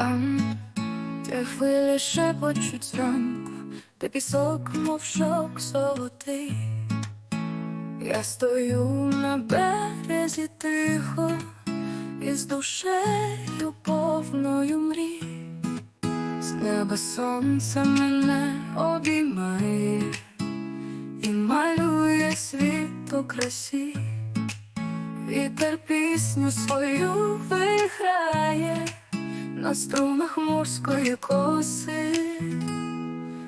там, де хвилі шепочуть зранку, де пісок, мов шок золотий. Я стою на березі тихо, із душею повною мрій. З неба сонце мене обіймає і малює світ у красі. Вітер пісню свою виграє на струнах морської коси,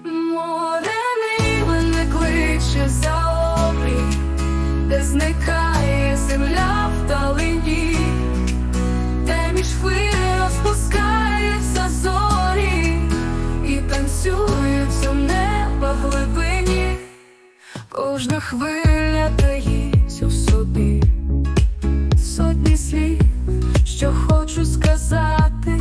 море не кличе за обрі, де зникає земля вдалині, де між хвилі розпускаються зорі і танцюють у неба глибині, кожна хвиля таїть у собі. Сотні слів, що хочу сказати.